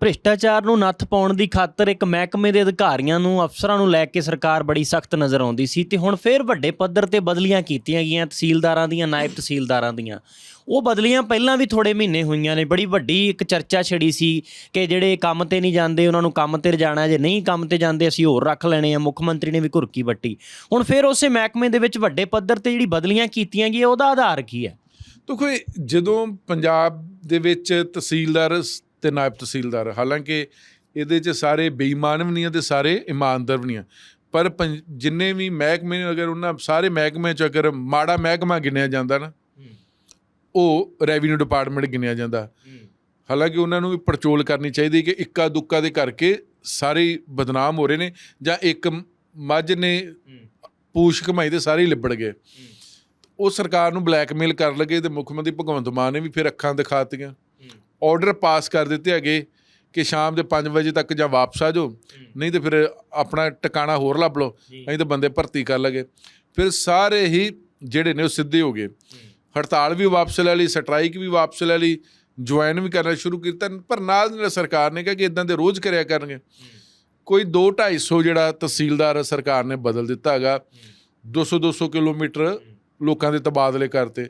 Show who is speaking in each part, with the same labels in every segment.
Speaker 1: ਭ੍ਰਿਸ਼ਟਾਚਾਰ ਨੂੰ ਨੱਥ ਪਾਉਣ ਦੀ ਖਾਤਰ ਇੱਕ ਮਹਿਕਮੇ ਦੇ ਅਧਿਕਾਰੀਆਂ ਨੂੰ, ਅਫਸਰਾਂ ਨੂੰ ਲੈ ਕੇ ਸਰਕਾਰ ਬੜੀ ਸਖਤ ਨਜ਼ਰ ਆਉਂਦੀ ਸੀ ਤੇ ਹੁਣ ਫੇਰ ਵੱਡੇ ਪੱਧਰ ਤੇ ਬਦਲੀਆਂ ਕੀਤੀਆਂ ਗਈਆਂ ਤਹਿਸੀਲਦਾਰਾਂ ਦੀਆਂ, ਨਾਇਬ ਤਹਿਸੀਲਦਾਰਾਂ ਦੀਆਂ। ਉਹ ਬਦਲੀਆਂ ਪਹਿਲਾਂ ਵੀ ਥੋੜੇ ਮਹੀਨੇ ਹੋਈਆਂ ਨੇ, ਬੜੀ ਵੱਡੀ ਇੱਕ ਚਰਚਾ ਛਿੜੀ ਸੀ ਕਿ ਜਿਹੜੇ ਕੰਮ ਤੇ ਨਹੀਂ ਜਾਂਦੇ, ਉਹਨਾਂ ਨੂੰ ਕੰਮ ਤੇ ਜਾਣਾ ਜੇ ਨਹੀਂ ਕੰਮ ਤੇ ਜਾਂਦੇ, ਅਸੀਂ ਹੋਰ ਰੱਖ ਲੈਣੇ ਆ, ਮੁੱਖ ਮੰਤਰੀ ਨੇ ਵੀ ਘੁਰਕੀ ਵੱਟੀ। ਹੁਣ ਫੇਰ ਉਸੇ ਮਹਿਕਮੇ ਦੇ ਵਿੱਚ ਵੱਡੇ ਪੱਧਰ ਤੇ ਜਿਹੜੀ ਬਦਲੀਆਂ ਕੀਤੀਆਂ ਗਈਆਂ, ਉਹਦਾ ਆਧਾਰ ਕੀ ਹੈ?
Speaker 2: ਦੇਖੋ ਜਦੋਂ ਪੰਜਾਬ ਦੇ ਵਿੱਚ ਤਹਿਸੀਲਦਾਰ ਤੇ ਨਾਇਬ ਤਹਿਸੀਲਦਾਰ। ਹਾਲਾਂਕਿ ਇਹਦੇ 'ਚ ਸਾਰੇ ਬੇਈਮਾਨ ਵੀ ਨਹੀਂ ਆ ਤੇ ਸਾਰੇ ਇਮਾਨਦਾਰ ਵੀ ਨਹੀਂ ਆ। ਪਰ ਜਿੰਨੇ ਵੀ ਮਹਿਕਮੇ ਨੇ ਅਗਰ ਉਹਨਾਂ ਸਾਰੇ ਮਹਿਕਮੇ 'ਚ ਅਗਰ ਮਾੜਾ ਮਹਿਕਮਾ ਗਿਣਿਆ ਜਾਂਦਾ ਨਾ ਉਹ ਰੈਵਨਿਊ ਡਿਪਾਰਟਮੈਂਟ ਗਿਣਿਆ ਜਾਂਦਾ। ਹਾਲਾਂਕਿ ਉਹਨਾਂ ਨੂੰ ਵੀ ਪੜਚੋਲ ਕਰਨੀ ਚਾਹੀਦੀ ਕਿ ਇੱਕਾ ਦੁੱਕਾ ਦੇ ਕਰਕੇ ਸਾਰੇ ਬਦਨਾਮ ਹੋ ਰਹੇ ਨੇ ਜਾਂ ਇੱਕ ਮੱਝ ਨੇ ਪੂਛ ਕਮਾਈ ਤੇ ਸਾਰੇ ਲਿਬੜ ਗਏ। ਉਹ ਸਰਕਾਰ ਨੂੰ ਬਲੈਕਮੇਲ ਕਰ ਲਗੇ ਤੇ ਮੁੱਖ ਮੰਤਰੀ ਭਗਵੰਤ ਮਾਨ ਨੇ ਵੀ ਫਿਰ ਅੱਖਾਂ ਦਿਖਾਤੀਆਂ ਆਰਡਰ ਪਾਸ ਕਰ ਦਿੱਤੇ ਹੈਗੇ ਕਿ ਸ਼ਾਮ ਦੇ 5 ਵਜੇ ਤੱਕ ਜਾਂ ਵਾਪਸ ਆ ਜਾਓ। ਨਹੀਂ ਤੇ ਫਿਰ ਆਪਣਾ ਟਿਕਾਣਾ ਹੋਰ ਲੱਭ ਲਓ ਨਹੀਂ ਤਾਂ ਬੰਦੇ ਭਰਤੀ ਕਰ ਲਗੇ। ਫਿਰ ਸਾਰੇ ਹੀ ਜਿਹੜੇ ਨੇ ਉਹ ਸਿੱਧੇ ਹੋ ਗਏ। ਹੜਤਾਲ ਵੀ ਵਾਪਸ ਲੈ ਲਈ ਸਟ੍ਰਾਈਕ ਵੀ ਵਾਪਸ ਲੈ ਲਈ ਜੁਆਇਨ ਵੀ ਕਰਨਾ ਸ਼ੁਰੂ ਕੀਤਾ। ਪਰ ਨਾਲ ਨਾਲ ਸਰਕਾਰ ਨੇ ਕਿਹਾ ਕਿ ਇਦਾਂ ਦੇ ਰੋਜ਼ ਕਰਿਆ ਕਰਨਗੇ। ਕੋਈ 2 250 ਜਿਹੜਾ ਤਹਿਸੀਲਦਾਰ ਸਰਕਾਰ ਨੇ ਬਦਲ ਦਿੱਤਾ ਹੈਗਾ। 200 200 ਕਿਲੋਮੀਟਰ ਲੋਕਾਂ ਦੇ ਤਬਾਦਲੇ ਕਰਤੇ।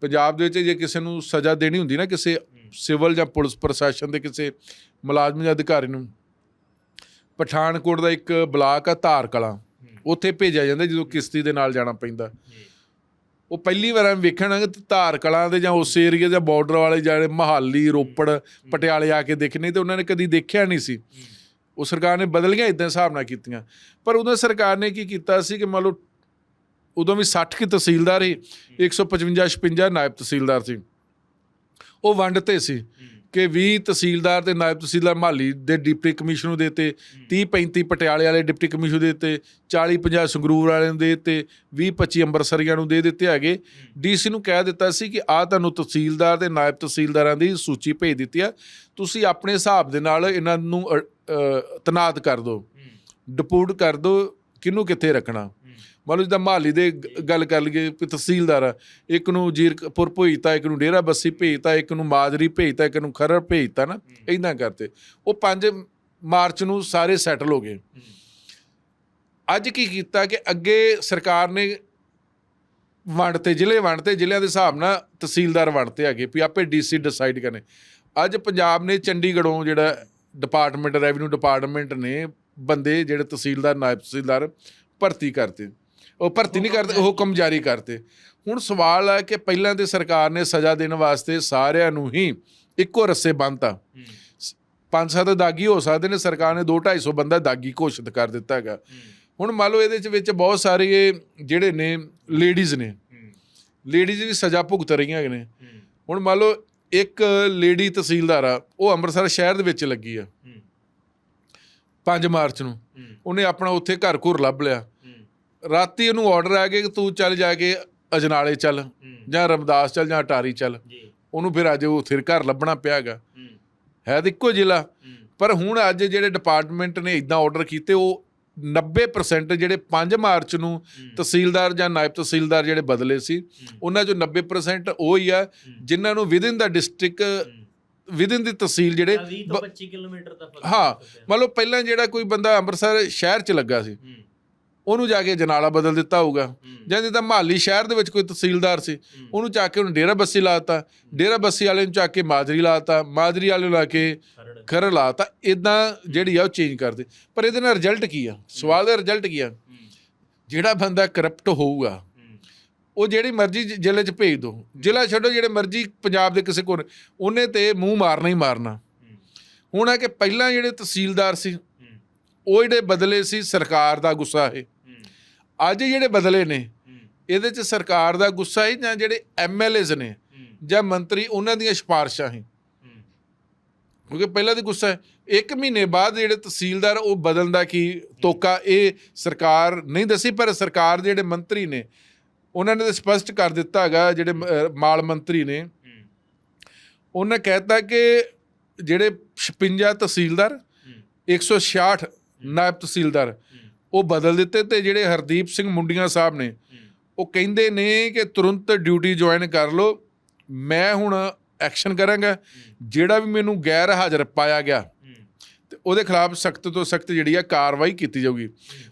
Speaker 2: ਪੰਜਾਬ ਦੇ ਵਿੱਚ ਜੇ ਕਿਸੇ ਨੂੰ ਸਜ਼ਾ ਦੇਣੀ ਹੁੰਦੀ ਨਾ ਕਿਸੇ ਸਿਵਲ ਜਾਂ ਪੁਲਿਸ ਪ੍ਰਸ਼ਾਸਨ ਦੇ ਕਿਸੇ ਮੁਲਾਜ਼ਮ ਜਾਂ ਅਧਿਕਾਰੀ ਨੂੰ ਪਠਾਨਕੋਟ ਦਾ ਇੱਕ ਬਲਾਕ ਆ ਧਾਰ ਕਲਾਂ। ਉੱਥੇ ਭੇਜਿਆ ਜਾਂਦਾ ਜਦੋਂ ਕਿਸ਼ਤੀ ਦੇ ਨਾਲ ਜਾਣਾ ਪੈਂਦਾ। ਉਹ ਪਹਿਲੀ ਵਾਰ ਐਵੇਂ ਵੇਖਣਗੇ ਤੇ ਧਾਰ ਕਲਾਂ ਦੇ ਜਾਂ ਉਸ ਏਰੀਆ ਜਾਂ ਬਾਰਡਰ ਵਾਲੇ ਜਿਹੜੇ ਮਹਾਲੀ, ਰੋਪੜ, ਪਟਿਆਲੇ ਆ ਕੇ ਦੇਖਣੇ ਤੇ ਉਹਨਾਂ ਨੇ ਕਦੀ ਦੇਖਿਆ ਨਹੀਂ ਸੀ। ਉਹ ਸਰਕਾਰ ਨੇ ਬਦਲੀਆਂ ਇਦਾਂ ਹਿਸਾਬ ਨਾਲ ਕੀਤੀਆਂ। ਪਰ ਉਦੋਂ ਸਰਕਾਰ ਨੇ ਕੀ ਕੀਤਾ ਸੀ ਕਿ ਮੰਨ ਲਓ ਉਦੋਂ ਵੀ 60 ਕੀ ਤਹਿਸੀਲਦਾਰ ਸੀ 155 56 ਨਾਇਬ ਤਹਿਸੀਲਦਾਰ ਸੀ। ਉਹ ਵੰਡ ਤੇ ਸੀ ਕਿ 20 ਤਹਿਸੀਲਦਾਰ ਤੇ ਨਾਇਬ ਤਹਿਸੀਲਦਾਰ ਮਾਲੀ ਦੇ ਡਿਪਟੀ ਕਮਿਸ਼ਨਰ ਨੂੰ ਦੇਤੇ 30 35 ਪਟਿਆਲੇ ਵਾਲੇ ਡਿਪਟੀ ਕਮਿਸ਼ਨਰ ਦੇ ਦਿੱਤੇ 40 50 ਸੰਗਰੂਰ ਵਾਲਿਆਂ ਨੂੰ ਦੇ ਦਿੱਤੇ 20 25 ਅੰਮ੍ਰਿਤਸਰੀਆਂ ਨੂੰ ਦੇ ਦਿੱਤੇ ਹੈਗੇ। ਡੀਸੀ ਨੂੰ ਕਹਿ ਦਿੱਤਾ ਸੀ ਕਿ ਆ ਤੁਹਾਨੂੰ ਤਹਿਸੀਲਦਾਰ ਤੇ ਨਾਇਬ ਤਹਿਸੀਲਦਾਰਾਂ ਦੀ ਸੂਚੀ ਭੇਜ ਦਿੱਤੀ ਆ। ਤੁਸੀਂ ਆਪਣੇ ਹਿਸਾਬ ਦੇ ਨਾਲ ਇਹਨਾਂ ਨੂੰ ਤੈਨਾਤ ਕਰ ਦਿਓ। ਡਿਪੂਟ ਕਰ ਦਿਓ ਕਿਹਨੂੰ ਕਿੱਥੇ ਰੱਖਣਾ। ਮੰਨ ਲਓ ਜਿੱਦਾਂ ਮਹਾਲੀ ਦੇ ਗੱਲ ਕਰ ਲਈਏ ਕਿ ਤਹਿਸੀਲਦਾਰ ਆ, ਇੱਕ ਨੂੰ ਜੀਰਕਪੁਰ ਭੇਜਤਾ ਇੱਕ ਨੂੰ ਡੇਰਾ ਬੱਸੀ ਭੇਜਤਾ ਇੱਕ ਨੂੰ ਮਾਜਰੀ ਭੇਜਤਾ ਇੱਕ ਨੂੰ ਖਰੜ ਭੇਜਤਾ ਨਾ ਇਦਾਂ ਕਰਤੇ। ਉਹ 5 ਮਾਰਚ ਨੂੰ ਸਾਰੇ ਸੈਟਲ ਹੋ ਗਏ। ਅੱਜ ਕੀ ਕੀਤਾ ਕਿ ਅੱਗੇ ਸਰਕਾਰ ਨੇ ਵੰਡ ਤੇ ਜ਼ਿਲ੍ਹੇ ਵੰਡ ਤੇ ਜ਼ਿਲ੍ਹਿਆਂ ਦੇ ਹਿਸਾਬ ਨਾਲ ਤਹਿਸੀਲਦਾਰ ਵੰਡਤੇ ਹੈਗੇ ਵੀ ਆਪੇ ਡੀਸੀ ਡਿਸਾਈਡ ਕਰਨੇ। ਅੱਜ ਪੰਜਾਬ ਨੇ ਚੰਡੀਗੜ੍ਹੋਂ ਜਿਹੜਾ ਡਿਪਾਰਟਮੈਂਟ ਰੈਵਨਿਊ ਡਿਪਾਰਟਮੈਂਟ ਨੇ ਬੰਦੇ ਜਿਹੜੇ ਤਹਿਸੀਲਦਾਰ ਨਾਇਬ ਤਹਿਸੀਲਦਾਰ ਭਰਤੀ ਕਰਤੇ। ਉਹ ਭਰਤੀ ਨਹੀਂ ਕਰਦੇ ਉਹ ਹੁਕਮ ਜਾਰੀ ਕਰਤੇ। ਹੁਣ ਸਵਾਲ ਹੈ ਕਿ ਪਹਿਲਾਂ ਤੇ ਸਰਕਾਰ ਨੇ ਸਜ਼ਾ ਦੇਣ ਵਾਸਤੇ ਸਾਰਿਆਂ ਨੂੰ ਹੀ ਇੱਕੋ ਰੱਸੇ ਬੰਨਤਾ। ਪੰਜ ਸੱਤ ਦਾਗੀ ਹੋ ਸਕਦੇ ਨੇ ਸਰਕਾਰ ਨੇ 2 250 ਬੰਦਾ ਦਾਗੀ ਘੋਸ਼ਿਤ ਕਰ ਦਿੱਤਾ ਹੈਗਾ। ਹੁਣ ਮੰਨ ਲਓ ਇਹਦੇ ਵਿੱਚ ਬਹੁਤ ਸਾਰੇ ਜਿਹੜੇ ਨੇ ਲੇਡੀਜ਼ ਨੇ। ਲੇਡੀਜ਼ ਵੀ ਸਜ਼ਾ ਭੁਗਤ ਰਹੀਆਂ ਨੇ। ਹੁਣ ਮੰਨ ਲਓ ਇੱਕ ਲੇਡੀ ਤਹਿਸੀਲਦਾਰ ਆ ਉਹ ਅੰਮ੍ਰਿਤਸਰ ਸ਼ਹਿਰ ਦੇ ਵਿੱਚ ਲੱਗੀ ਆ। 5 ਮਾਰਚ ਨੂੰ। ਉਹਨੇ ਆਪਣਾ ਉੱਥੇ ਘਰ ਘੁਰ ਲੱਭ ਲਿਆ। ਰਾਤੀ ਉਹਨੂੰ ਆਰਡਰ ਆ ਗਿਆ ਕਿ ਤੂੰ ਚੱਲ ਜਾ ਕੇ ਅਜਨਾਲੇ ਚੱਲ ਜਾਂ ਰਮਦਾਸ ਚੱਲ ਜਾਂ ਅਟਾਰੀ ਚੱਲ। ਉਹਨੂੰ ਫਿਰ ਅੱਜ ਉਹ ਫਿਰ ਘਰ ਲੱਭਣਾ ਪਿਆਗਾ। ਹੈ। ਤਾਂ ਇੱਕੋ ਜ਼ਿਲ੍ਹਾ ਪਰ ਹੁਣ ਅੱਜ ਜਿਹੜੇ ਡਿਪਾਰਟਮੈਂਟ ਨੇ ਇਦਾਂ ਆਰਡਰ ਕੀਤੇ ਉਹ 90% ਜਿਹੜੇ 5 ਮਾਰਚ ਨੂੰ ਤਹਿਸੀਲਦਾਰ ਜਾਂ ਨਾਇਬ ਤਹਿਸੀਲਦਾਰ ਜਿਹੜੇ ਬਦਲੇ ਸੀ ਉਹਨਾਂ ਚੋਂ 90% ਉਹ ਹੀ ਆ ਜਿਨ੍ਹਾਂ ਨੂੰ ਵਿਦਿਨ ਦਾ ਡਿਸਟ੍ਰਿਕਟ ਵਿਦਿਨ ਦੀ ਤਹਿਸੀਲ ਜਿਹੜੇ
Speaker 1: 20 ਤੋਂ 25 ਕਿਲੋਮੀਟਰ ਦਾ ਫ਼ਰਕ
Speaker 2: ਹਾਂ ਮੰਨ ਲਓ ਪਹਿਲਾਂ ਜਿਹੜਾ ਕੋਈ ਬੰਦਾ ਅੰਮ੍ਰਿਤਸਰ ਸ਼ਹਿਰ 'ਚ ਲੱਗਾ ਸੀ ਉਹਨੂੰ ਜਾ ਕੇ ਜਨਾਲਾ ਬਦਲ ਦਿੱਤਾ ਹੋਊਗਾ। ਜਾਂ ਜਿੱਦਾਂ ਮਹਾਲੀ ਸ਼ਹਿਰ ਦੇ ਵਿੱਚ ਕੋਈ ਤਹਿਸੀਲਦਾਰ ਸੀ ਉਹਨੂੰ ਚੱਕ ਕੇ ਉਹਨੂੰ ਡੇਰਾ ਬੱਸੀ ਲਾਤਾ ਡੇਰਾ ਬੱਸੀ ਵਾਲੇ ਨੂੰ ਚੱਕ ਕੇ ਮਾਜਰੀ ਲਾਤਾ ਮਾਜਰੀ ਵਾਲੇ ਨੂੰ ਲਾ ਕੇ ਖਰ ਲਾਤਾ ਇਦਾਂ ਜਿਹੜੀ ਆ ਉਹ ਚੇਂਜ ਕਰਦੇ ਪਰ ਇਹਦੇ ਨਾਲ ਰਿਜ਼ਲਟ ਕੀ ਆ? ਸਵਾਲ ਦਾ ਰਿਜ਼ਲਟ ਕੀ ਆ? ਜਿਹੜਾ ਬੰਦਾ ਕਰਪਟ ਹੋਊਗਾ ਉਹ ਜਿਹੜੀ ਮਰਜ਼ੀ ਜ਼ਿਲ੍ਹੇ 'ਚ ਭੇਜ ਦੋ। ਜ਼ਿਲ੍ਹਾ ਛੱਡੋ ਜਿਹੜੇ ਮਰਜ਼ੀ ਪੰਜਾਬ ਦੇ ਕਿਸੇ ਕੋਲ ਉਹਨੇ ਤੇ ਮੂੰਹ ਮਾਰਨਾ ਹੀ ਮਾਰਨਾ। ਹੁਣ ਹੈ ਕਿ ਪਹਿਲਾਂ ਜਿਹੜੇ ਤਹਿਸੀਲਦਾਰ ਸੀ ਉਹ ਜਿਹੜੇ ਬਦਲੇ ਸੀ ਸਰਕਾਰ ਦਾ ਗੁੱਸਾ ਹੈ ਅੱਜ ਜਿਹੜੇ ਬਦਲੇ ਨੇ ਇਹਦੇ 'ਚ ਸਰਕਾਰ ਦਾ ਗੁੱਸਾ ਹੈ ਜਾਂ ਜਿਹੜੇ ਐਮਐਲਏਜ਼ ਨੇ ਜਾਂ ਮੰਤਰੀ ਉਹਨਾਂ ਦੀਆਂ ਸਿਫਾਰਿਸ਼ਾਂ ਹੈ। ਕਿਉਂਕਿ ਪਹਿਲਾਂ ਦੀ ਗੁੱਸਾ ਹੈ ਇੱਕ ਮਹੀਨੇ ਬਾਅਦ ਜਿਹੜੇ ਤਹਿਸੀਲਦਾਰ ਉਹ ਬਦਲਣ ਦਾ ਕੀ ਤੋਕਾ ਇਹ ਸਰਕਾਰ ਨਹੀਂ ਦੱਸੀ ਪਰ ਸਰਕਾਰ ਦੇ ਜਿਹੜੇ ਮੰਤਰੀ ਨੇ ਉਹਨਾਂ ਨੇ ਤਾਂ ਸਪਸ਼ਟ ਕਰ ਦਿੱਤਾ ਹੈਗਾ ਜਿਹੜੇ ਮਾਲ ਮੰਤਰੀ ਨੇ। ਉਹਨਾਂ ਕਹਿਤਾ ਕਿ ਜਿਹੜੇ 56 ਤਹਿਸੀਲਦਾਰ 166 ਨਾਇਬ ਤਹਿਸੀਲਦਾਰ ਉਹ ਬਦਲ ਦਿੱਤੇ ਤੇ ਜਿਹੜੇ ਹਰਦੀਪ ਸਿੰਘ ਮੁੰਡੀਆਂ ਸਾਹਿਬ ਨੇ, ਉਹ ਕਹਿੰਦੇ ਨੇ ਕਿ ਤੁਰੰਤ ਡਿਊਟੀ ਜੁਆਇਨ ਕਰ ਲਓ, ਮੈਂ ਹੁਣ ਐਕਸ਼ਨ ਕਰਾਂਗਾ, ਜਿਹੜਾ ਵੀ ਮੈਨੂੰ ਗੈਰ ਹਾਜ਼ਰ ਪਾਇਆ ਗਿਆ ਉਹਦੇ ਖਿਲਾਫ ਸਖਤ ਤੋਂ ਸਖਤ ਜਿਹੜੀ ਆ ਕਾਰਵਾਈ ਕੀਤੀ ਜਾਊਗੀ।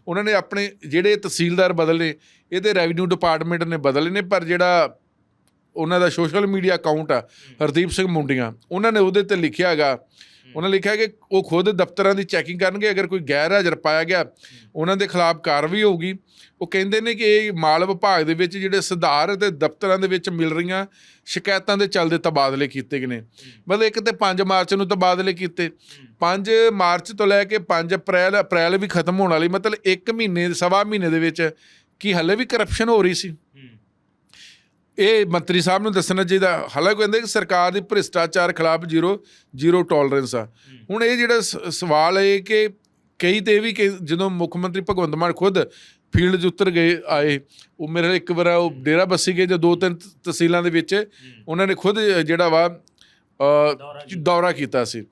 Speaker 2: ਉਹਨਾਂ ਨੇ ਆਪਣੇ ਜਿਹੜੇ ਤਹਿਸੀਲਦਾਰ ਬਦਲੇ ਇਹਦੇ ਰੈਵਨਿਊ ਡਿਪਾਰਟਮੈਂਟ ਨੇ ਬਦਲੇ ਨੇ, ਪਰ ਜਿਹੜਾ ਉਹਨਾਂ ਦਾ ਸੋਸ਼ਲ ਮੀਡੀਆ ਅਕਾਊਂਟ ਆ, ਹਰਦੀਪ ਸਿੰਘ ਮੁੰਡੀਆਂ, ਉਹਨਾਂ ਨੇ ਉਹਦੇ ਤੇ ਲਿਖਿਆ ਹੈਗਾ ਉਹਨਾਂ ਲਿਖਿਆ ਕਿ ਉਹ ਖੁਦ ਦਫ਼ਤਰਾਂ ਦੀ ਚੈਕਿੰਗ ਕਰਨਗੇ, ਅਗਰ ਕੋਈ ਗੈਰ ਹਾਜ਼ਰ ਪਾਇਆ ਗਿਆ, ਉਹਨਾਂ ਦੇ ਖਿਲਾਫ ਕਾਰਵਾਈ ਹੋਊਗੀ। ਉਹ ਕਹਿੰਦੇ ਨੇ ਕਿ ਇਹ ਮਾਲ ਵਿਭਾਗ ਦੇ ਵਿੱਚ ਜਿਹੜੇ ਸੁਧਾਰ ਅਤੇ ਦਫ਼ਤਰਾਂ ਦੇ ਵਿੱਚ ਮਿਲ ਰਹੀਆਂ ਸ਼ਿਕਾਇਤਾਂ ਦੇ ਚੱਲਦੇ ਤਬਾਦਲੇ ਕੀਤੇ ਗਏ ਨੇ। ਮਤਲਬ ਇੱਕ ਤੇ 5 ਮਾਰਚ ਨੂੰ ਤਬਾਦਲੇ ਕੀਤੇ। 5 ਮਾਰਚ ਤੋਂ ਲੈ ਕੇ 5 ਅਪ੍ਰੈਲ ਅਪ੍ਰੈਲ ਵੀ ਖਤਮ ਹੋਣ ਵਾਲੀ, ਮਤਲਬ 1 ਮਹੀਨੇ, ਸਵਾ ਮਹੀਨੇ ਦੇ ਵਿੱਚ ਕੀ ਹੱਲੇ ਵੀ ਕਰਪਸ਼ਨ ਹੋ ਰਹੀ ਸੀ। ਇਹ ਮੰਤਰੀ ਸਾਹਿਬ ਨੂੰ ਦੱਸਣਾ ਚਾਹੀਦਾ ਹਾਲਾਂਕਿ ਕਹਿੰਦੇ ਕਿ ਸਰਕਾਰ ਦੀ ਭ੍ਰਿਸ਼ਟਾਚਾਰ ਖਿਲਾਫ ਜ਼ੀਰੋ ਜ਼ੀਰੋ ਟੋਲਰੈਂਸ ਆ। ਹੁਣ ਇਹ ਜਿਹੜਾ ਸਵਾਲ ਹੈ ਕਿ ਕਈ ਤੇ ਵੀ ਜਦੋਂ ਮੁੱਖ ਮੰਤਰੀ ਭਗਵੰਤ ਮਾਨ ਖੁਦ ਫੀਲਡ 'ਚ ਉਤਰ ਗਏ ਆਏ ਉਹ ਮੇਰੇ ਇੱਕ ਵਾਰ ਉਹ ਡੇਰਾ ਬੱਸੀ ਗਏ ਜਾਂ ਦੋ ਤਿੰਨ ਤਹਿਸੀਲਾਂ ਦੇ ਵਿੱਚ ਉਹਨਾਂ ਨੇ ਖੁਦ ਜਿਹੜਾ ਵਾ ਦੌਰਾ ਕੀਤਾ। ਸੀ।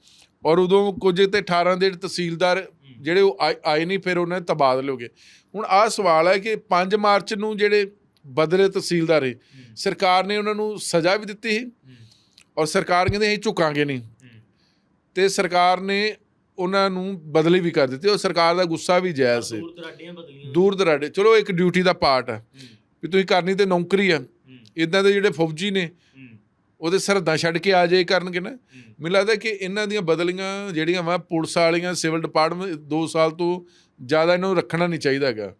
Speaker 2: ਔਰ ਉਦੋਂ ਕੁਝ ਤੇ 18 ਦੇ ਤਹਿਸੀਲਦਾਰ ਜਿਹੜੇ ਉਹ ਆਏ- ਨਹੀਂ ਫਿਰ ਉਹਨਾਂ ਦੇ ਤਬਾਦਲੇ ਹੋ ਗਏ। ਹੁਣ ਆਹ ਸਵਾਲ ਹੈ ਕਿ 5 ਮਾਰਚ ਨੂੰ ਜਿਹੜੇ ਬਦਲੇ ਤਹਿਸੀਲਦਾਰ ਹੈ। ਸਰਕਾਰ ਨੇ ਉਹਨਾਂ ਨੂੰ ਸਜ਼ਾ ਵੀ ਦਿੱਤੀ ਸੀ ਔਰ ਸਰਕਾਰ ਕਹਿੰਦੇ ਅਸੀਂ ਝੁਕਾਂਗੇ ਨਹੀਂ। ਤੇ ਸਰਕਾਰ ਨੇ ਉਹਨਾਂ ਨੂੰ ਬਦਲੀ ਵੀ ਕਰ ਦਿੱਤੀ ਔਰ ਸਰਕਾਰ ਦਾ ਗੁੱਸਾ ਵੀ ਜਾਇਜ਼ ਸੀ। ਦੂਰ ਦਰਾਡੇ। ਚਲੋ ਇੱਕ ਡਿਊਟੀ ਦਾ ਪਾਰਟ ਆ ਵੀ ਤੁਸੀਂ ਕਰਨੀ ਤੇ ਨੌਕਰੀ ਆ ਇਦਾਂ ਦੇ ਜਿਹੜੇ ਫੌਜੀ ਨੇ ਉਹਦੇ ਸਰਹੱਦਾਂ ਛੱਡ ਕੇ ਆ ਜਾਏ ਕਰਨਗੇ ਨਾ। ਮੈਨੂੰ ਲੱਗਦਾ ਕਿ ਇਹਨਾਂ ਦੀਆਂ ਬਦਲੀਆਂ ਜਿਹੜੀਆਂ ਵਾ ਪੁਲਿਸ ਵਾਲੀਆਂ ਸਿਵਲ ਡਿਪਾਰਟਮੈਂਟ 2 ਸਾਲ ਤੋਂ ਜ਼ਿਆਦਾ ਇਹਨਾਂ ਨੂੰ ਰੱਖਣਾ ਨਹੀਂ ਚਾਹੀਦਾ ਹੈਗਾ।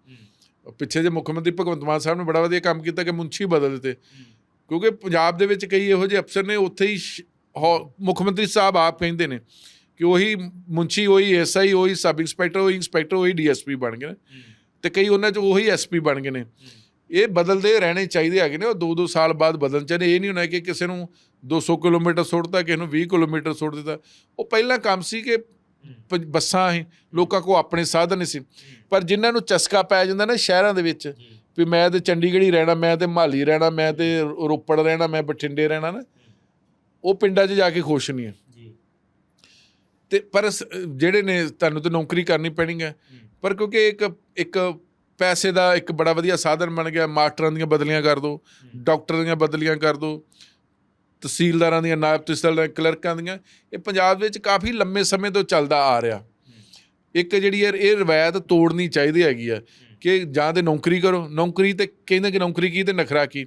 Speaker 2: ਪਿੱਛੇ ਜੇ ਮੁੱਖ ਮੰਤਰੀ ਭਗਵੰਤ ਮਾਨ ਸਾਹਿਬ ਨੇ ਬੜਾ ਵਧੀਆ ਕੰਮ ਕੀਤਾ ਕਿ ਮੁੰਸ਼ੀ ਬਦਲ ਦਿੱਤੇ। ਕਿਉਂਕਿ ਪੰਜਾਬ ਦੇ ਵਿੱਚ ਕਈ ਇਹੋ ਜਿਹੇ ਅਫਸਰ ਨੇ, ਉੱਥੇ ਹੀ ਸ਼- ਮੁੱਖ ਮੰਤਰੀ ਸਾਹਿਬ ਆਪ ਕਹਿੰਦੇ ਨੇ ਕਿ ਉਹੀ ਮੁੰਸ਼ੀ ਉਹੀ ਐਸਆਈ ਉਹੀ ਸਬ ਇੰਸਪੈਕਟਰ, ਉਹੀ ਇੰਸਪੈਕਟਰ, ਉਹੀ ਡੀਐਸਪੀ ਬਣ ਗਏ ਨੇ ਤੇ ਕਈ ਉਹਨਾਂ ਚ ਉਹੀ ਐਸਪੀ ਬਣ ਗਏ ਨੇ। ਇਹ ਬਦਲਦੇ ਰਹਿਣੇ ਚਾਹੀਦੇ ਹੈਗੇ ਨੇ, ਉਹ 2-2 ਸਾਲ ਬਾਅਦ ਬਦਲਣ ਚਾਹੀਦੇ। ਇਹ ਨਹੀਂ ਹੋਣਾ ਕਿ ਕਿਸੇ ਨੂੰ 200 ਕਿਲੋਮੀਟਰ ਸੁੱਟਦਾ ਕਿਸੇ ਨੂੰ 20 ਕਿਲੋਮੀਟਰ ਸੁੱਟ ਦਿੱਤਾ। ਉਹ ਪਹਿਲਾਂ ਕੰਮ ਸੀ ਕਿ ਬੱਸਾਂ ਸੀ ਲੋਕਾਂ ਕੋ ਆਪਣੇ ਸਾਧਨ ਨਹੀਂ ਸੀ। ਪਰ ਜਿਨ੍ਹਾਂ ਨੂੰ ਚਸਕਾ ਪੈ ਜਾਂਦਾ ਨਾ ਸ਼ਹਿਰਾਂ ਦੇ ਵਿੱਚ ਵੀ ਮੈਂ ਤੇ ਚੰਡੀਗੜ੍ਹ ਹੀ ਰਹਿਣਾ ਮੈਂ ਤੇ ਮਹਾਲੀ ਰਹਿਣਾ ਮੈਂ ਤੇ ਰੋਪੜ ਰਹਿਣਾ ਮੈਂ ਬਠਿੰਡੇ ਰਹਿਣਾ ਨਾ ਉਹ ਪਿੰਡਾਂ 'ਚ ਜਾ ਕੇ ਖੁਸ਼ ਨਹੀਂ ਹੈ ਤੇ ਪਰ ਜਿਹੜੇ ਨੇ ਤੁਹਾਨੂੰ ਤਾਂ ਨੌਕਰੀ ਕਰਨੀ ਪੈਣੀ ਹੈ ਪਰ ਕਿਉਂਕਿ ਇੱਕ ਇੱਕ ਪੈਸੇ ਦਾ ਇੱਕ ਬੜਾ ਵਧੀਆ ਸਾਧਨ ਬਣ ਗਿਆ ਮਾਸਟਰਾਂ ਦੀਆਂ ਬਦਲੀਆਂ ਕਰ ਦਿਓ ਡਾਕਟਰ ਦੀਆਂ ਬਦਲੀਆਂ ਕਰ ਦਿਓ ਤਹਿਸੀਲਦਾਰਾਂ ਦੀਆਂ, ਨਾਇਬ ਤਹਿਸੀਲਦਾਰਾਂ ਕਲਰਕਾਂ ਦੀਆਂ, ਇਹ ਪੰਜਾਬ ਵਿੱਚ ਕਾਫੀ ਲੰਮੇ ਸਮੇਂ ਤੋਂ ਚੱਲਦਾ ਆ ਰਿਹਾ। ਇੱਕ ਜਿਹੜੀ ਯਾਰ ਇਹ ਰਵਾਇਤ ਤੋੜਨੀ ਚਾਹੀਦੀ ਹੈਗੀ ਆ ਕਿ ਜਾਂ ਤੇ ਨੌਕਰੀ ਕਰੋ, ਨੌਕਰੀ ਤੇ ਕਹਿੰਦੇ ਕਿ ਨੌਕਰੀ ਕੀ ਤੇ ਨਖਰਾ ਕੀ।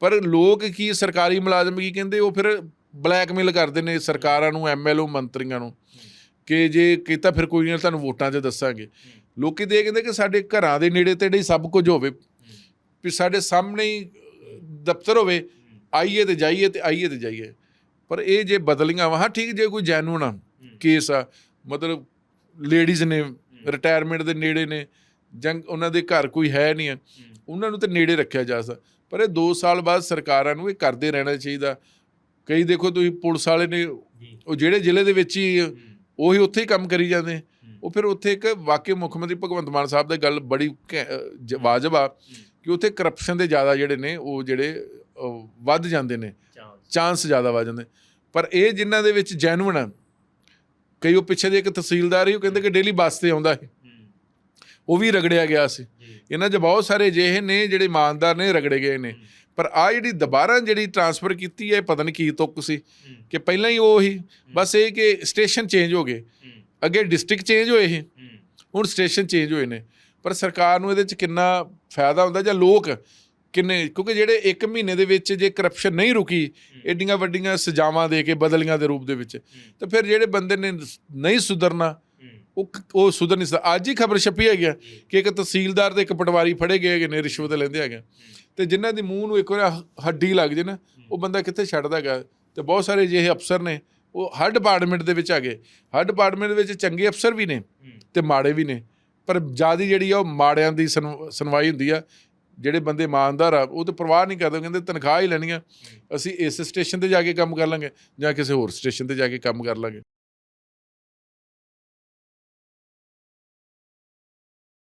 Speaker 2: ਪਰ ਲੋਕ ਕੀ ਸਰਕਾਰੀ ਮੁਲਾਜ਼ਮ ਕੀ ਕਹਿੰਦੇ, ਉਹ ਫਿਰ ਬਲੈਕਮੇਲ ਕਰਦੇ ਨੇ ਸਰਕਾਰਾਂ ਨੂੰ ਐਮਐਲਓ ਮੰਤਰੀਆਂ ਨੂੰ ਕਿ ਜੇ ਕੀਤਾ ਫਿਰ ਕੋਈ ਨਹੀਂ, ਤੁਹਾਨੂੰ ਵੋਟਾਂ 'ਚ ਦੱਸਾਂਗੇ। ਲੋਕੀ ਤੇ ਇਹ ਕਹਿੰਦੇ ਕਿ ਸਾਡੇ ਘਰਾਂ ਦੇ ਨੇੜੇ ਤੇੜੇ ਹੀ ਸਭ ਕੁਝ ਹੋਵੇ, ਵੀ ਸਾਡੇ ਸਾਹਮਣੇ ਹੀ ਦਫ਼ਤਰ ਹੋਵੇ ਆਈਏ ਤੇ ਜਾਈਏ ਤੇ ਆਈਏ ਤੇ ਜਾਈਏ। ਪਰ ਇਹ ਜੇ ਬਦਲੀਆਂ ਵਾ ਹਾਂ ਠੀਕ ਜੇ ਕੋਈ ਜੈਨੂਨ ਆ ਕੇਸ ਆ ਮਤਲਬ ਲੇਡੀਜ਼ ਨੇ ਰਿਟਾਇਰਮੈਂਟ ਦੇ ਨੇੜੇ ਨੇ ਜੰਗ ਉਹਨਾਂ ਦੇ ਘਰ ਕੋਈ ਹੈ ਨਹੀਂ ਹੈ। ਉਹਨਾਂ ਨੂੰ ਤੇ ਨੇੜੇ ਰੱਖਿਆ ਜਾ ਸਕਦਾ। ਪਰ ਇਹ 2 ਸਾਲ ਬਾਅਦ ਸਰਕਾਰਾਂ ਨੂੰ ਇਹ ਕਰਦੇ ਰਹਿਣਾ ਚਾਹੀਦਾ। ਕਈ ਦੇਖੋ ਤੁਸੀਂ ਪੁਲਿਸ ਵਾਲੇ ਨੇ ਉਹ ਜਿਹੜੇ ਜ਼ਿਲ੍ਹੇ ਦੇ ਵਿੱਚ ਹੀ ਉਹੀ ਉੱਥੇ ਹੀ ਕੰਮ ਕਰੀ ਜਾਂਦੇ। ਉਹ ਫਿਰ ਉੱਥੇ ਇੱਕ ਵਾਕਈ ਮੁੱਖ ਮੰਤਰੀ ਭਗਵੰਤ ਮਾਨ ਸਾਹਿਬ ਦੀ ਗੱਲ ਬੜੀ ਵਾਜਬ ਆ ਕਿ ਉੱਥੇ ਕਰਪਸ਼ਨ ਦੇ ਜ਼ਿਆਦਾ ਜਿਹੜੇ ਨੇ ਉਹ ਜਿਹੜੇ ਵੱਧ ਜਾਂਦੇ ਨੇ ਚਾਂਸ ਜ਼ਿਆਦਾ ਵੱਧ ਜਾਂਦੇ। ਪਰ ਇਹ ਜਿਨ੍ਹਾਂ ਦੇ ਵਿੱਚ ਜੈਨੂਨ ਆ ਕਈ ਉਹ ਪਿੱਛੇ ਦੇ ਇੱਕ ਤਹਿਸੀਲਦਾਰ ਹੀ ਉਹ ਕਹਿੰਦੇ ਕਿ ਡੇਲੀ ਬੱਸ ਤੇ ਆਉਂਦਾ ਹੈ। ਉਹ ਵੀ ਰਗੜਿਆ ਗਿਆ ਸੀ। ਇਹਨਾਂ 'ਚ ਬਹੁਤ ਸਾਰੇ ਜਿਹੇ ਨੇ ਜਿਹੜੇ ਇਮਾਨਦਾਰ ਨੇ ਰਗੜੇ ਗਏ ਨੇ। ਪਰ ਆ ਜਿਹੜੀ ਦੁਬਾਰਾ ਜਿਹੜੀ ਟਰਾਂਸਫਰ ਕੀਤੀ ਹੈ ਪਤਾ ਨਹੀਂ ਕੀ ਤੁੱਕ ਸੀ। ਕਿ ਪਹਿਲਾਂ ਹੀ ਉਹ ਹੀ। ਬਸ ਇਹ ਕਿ ਸਟੇਸ਼ਨ ਚੇਂਜ ਹੋ ਗਏ। ਅੱਗੇ ਡਿਸਟ੍ਰਿਕਟ ਚੇਂਜ ਹੋਏ ਸੀ। ਹੁਣ ਸਟੇਸ਼ਨ ਚੇਂਜ ਹੋਏ ਨੇ। ਪਰ ਸਰਕਾਰ ਨੂੰ ਇਹਦੇ 'ਚ ਕਿੰਨਾ ਫਾਇਦਾ ਹੁੰਦਾ ਜਾਂ ਲੋਕ ਕਿੰਨੇ ਕਿਉਂਕਿ ਜਿਹੜੇ 1 ਮਹੀਨੇ ਦੇ ਵਿੱਚ ਜੇ ਕਰਪਸ਼ਨ ਨਹੀਂ ਰੁਕੀ ਏਡੀਆਂ ਵੱਡੀਆਂ ਸਜ਼ਾਵਾਂ ਦੇ ਕੇ ਬਦਲੀਆਂ ਦੇ ਰੂਪ ਦੇ ਵਿੱਚ ਤਾਂ ਫਿਰ ਜਿਹੜੇ ਬੰਦੇ ਨੇ ਨਹੀਂ ਸੁਧਰਨਾ ਉਹ ਉਹ ਸੁਧਰ ਨਹੀਂ ਸਕਦਾ। ਅੱਜ ਹੀ ਖਬਰ ਛਪੀ ਹੈਗੀ ਕਿ ਇੱਕ ਤਹਿਸੀਲਦਾਰ ਤੇ ਇੱਕ ਪਟਵਾਰੀ ਫੜੇ ਗਏ ਹੈਗੇ ਨੇ ਰਿਸ਼ਵਤ ਲੈਂਦੇ ਹੈਗੇ ਤੇ ਜਿਨ੍ਹਾਂ ਦੀ ਮੂੰਹ ਨੂੰ ਇੱਕ ਵਾਰ ਹੱਡੀ ਲੱਗ ਜੇ ਨਾ ਉਹ ਬੰਦਾ ਕਿੱਥੇ ਛੱਡਦਾ ਹੈਗਾ? ਤੇ ਬਹੁਤ ਸਾਰੇ ਜਿਹੇ ਅਫਸਰ ਨੇ ਉਹ ਹਰ ਡਿਪਾਰਟਮੈਂਟ ਦੇ ਵਿੱਚ ਹੈਗੇ। ਹਰ ਡਿਪਾਰਟਮੈਂਟ ਦੇ ਵਿੱਚ ਚੰਗੇ ਅਫਸਰ ਵੀ ਨੇ ਤੇ ਮਾੜੇ ਵੀ ਨੇ। ਪਰ ਜਿਆਦੀ ਜਿਹੜੀ ਆ ਉਹ ਮਾੜਿਆਂ ਦੀ ਸੁਣ- ਸੁਣਵਾਈ ਹੁੰਦੀ ਆ। ਜਿਹੜੇ ਬੰਦੇ ਇਮਾਨਦਾਰ ਆ ਉਹ ਤੇ ਪਰਵਾਹ ਨਹੀਂ ਕਰਦੇ ਕਹਿੰਦੇ ਤਨਖਾਹ ਹੀ ਲੈਣੀ ਆ। ਅਸੀਂ ਇਸ ਸਟੇਸ਼ਨ ਤੇ ਜਾ ਕੇ ਕੰਮ ਕਰ ਲਾਂਗੇ ਜਾਂ ਕਿਸੇ ਹੋਰ ਸਟੇਸ਼ਨ ਤੇ ਜਾ ਕੇ ਕੰਮ ਕਰ ਲਾਂਗੇ।